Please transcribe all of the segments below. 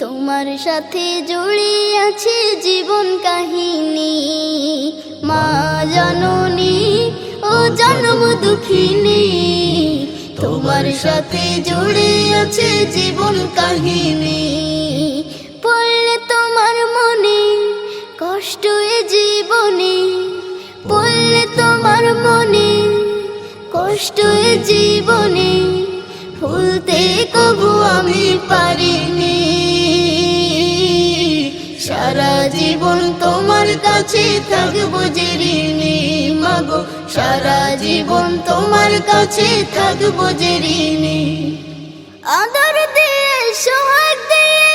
তোমার সাথে জড়ে আছে জীবন কাহিনী। মা জননী ও জনম দুঃখিনী তোমার সাথে জুড়ে আছে জীবন কাহিনী। পড়লে তোমার মনে কষ্ট এ জীবনে। পড়লে তোমার মনে কষ্ট এ জীবনে। ভুলতে কবু আমি পারিনি। সারা জীবন তোমার কাছে থাকব ঋণী মাগো সারা জীবন তোমার কাছে থাকব যে আদর দিয়ে, সোহাগ দিয়ে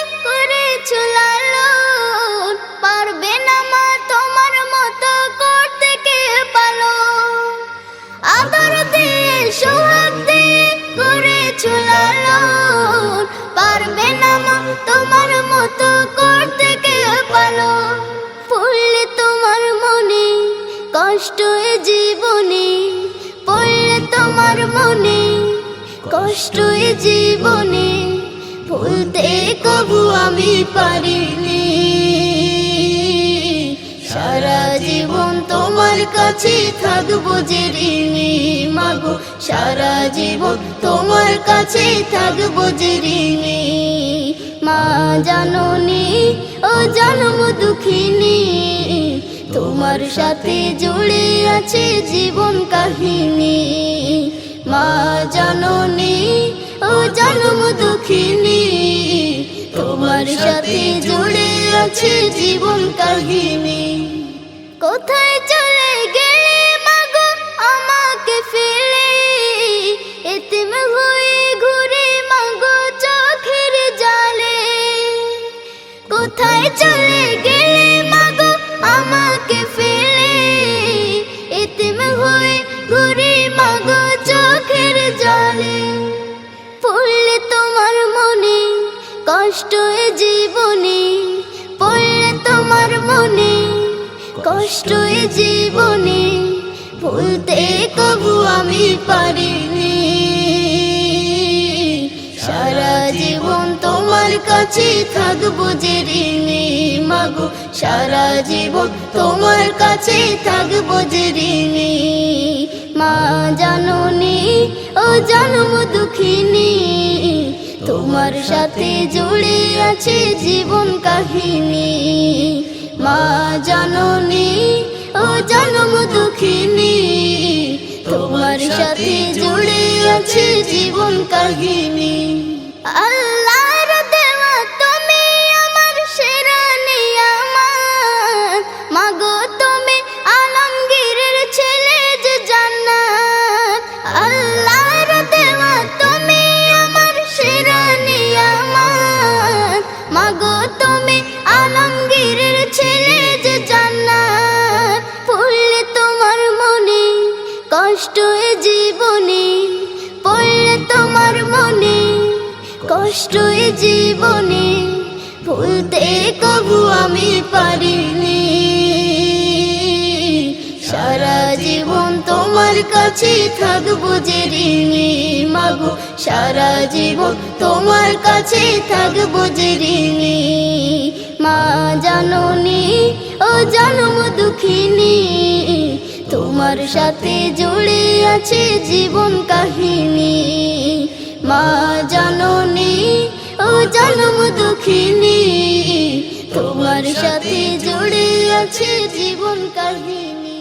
পারবে না মা তোমার মতো করতে কে পালন আদর দিয়ে, সোহাগ দিয়ে পারবে না মা তোমার মতো করতে কে পালন পড়লে তোমার মনে কষ্ট জীবনে পড়লে তোমার মনে কষ্ট জীবনে ভুলতে কবু আমি পারিনি। সারা জীবন তোমার কাছে থাকব যে ঋণী মাগো। সারা জীবন তোমার কাছে থাকব যে ঋণী মা জাননি ও জন্ম দুঃখিনী। তোমার সাথে জুড়ে আছে জীবন কাহিনী। মা জাননি ও জন্ম দুঃখিনী। তোমার সাথে জুড়ে আছে জীবন কাহিনী। কষ্ট জীবনে, পড়লে তোমার মনে কষ্ট জীবনে, ভুলতে কবু আমি পারিনি। সারা জীবন তোমার কাছে থাকব যে ঋণী, মাগো, সারা জীবন তোমার কাছে থাকব যে ঋণী। মা জাননি, ও জন্ম দুঃখিনী তোমার সাথে জুড়ে আছে জীবন কাহিনী। মা জাননি ও জন্ম দুঃখিনী। তোমার সাথে জুড়ে আছে জীবন কাহিনী। আল্লাহর কষ্ট জীবনে পড়লে তোমার মনে কষ্ট জীবনে ভুলতে কবু আমি পারিনি। সারা জীবন তোমার কাছে থাকব যে ঋণী মাগো। সারা জীবন তোমার কাছে থাকব যে ঋণী মা জাননি ও জন্ম দুঃখিনী। তোমার সাথে জুড়ে আছে জীবন কাহিনী। মা জাননি ও জন্ম দুঃখিনী, তোমার সাথে জুড়ে আছে জীবন কাহিনী।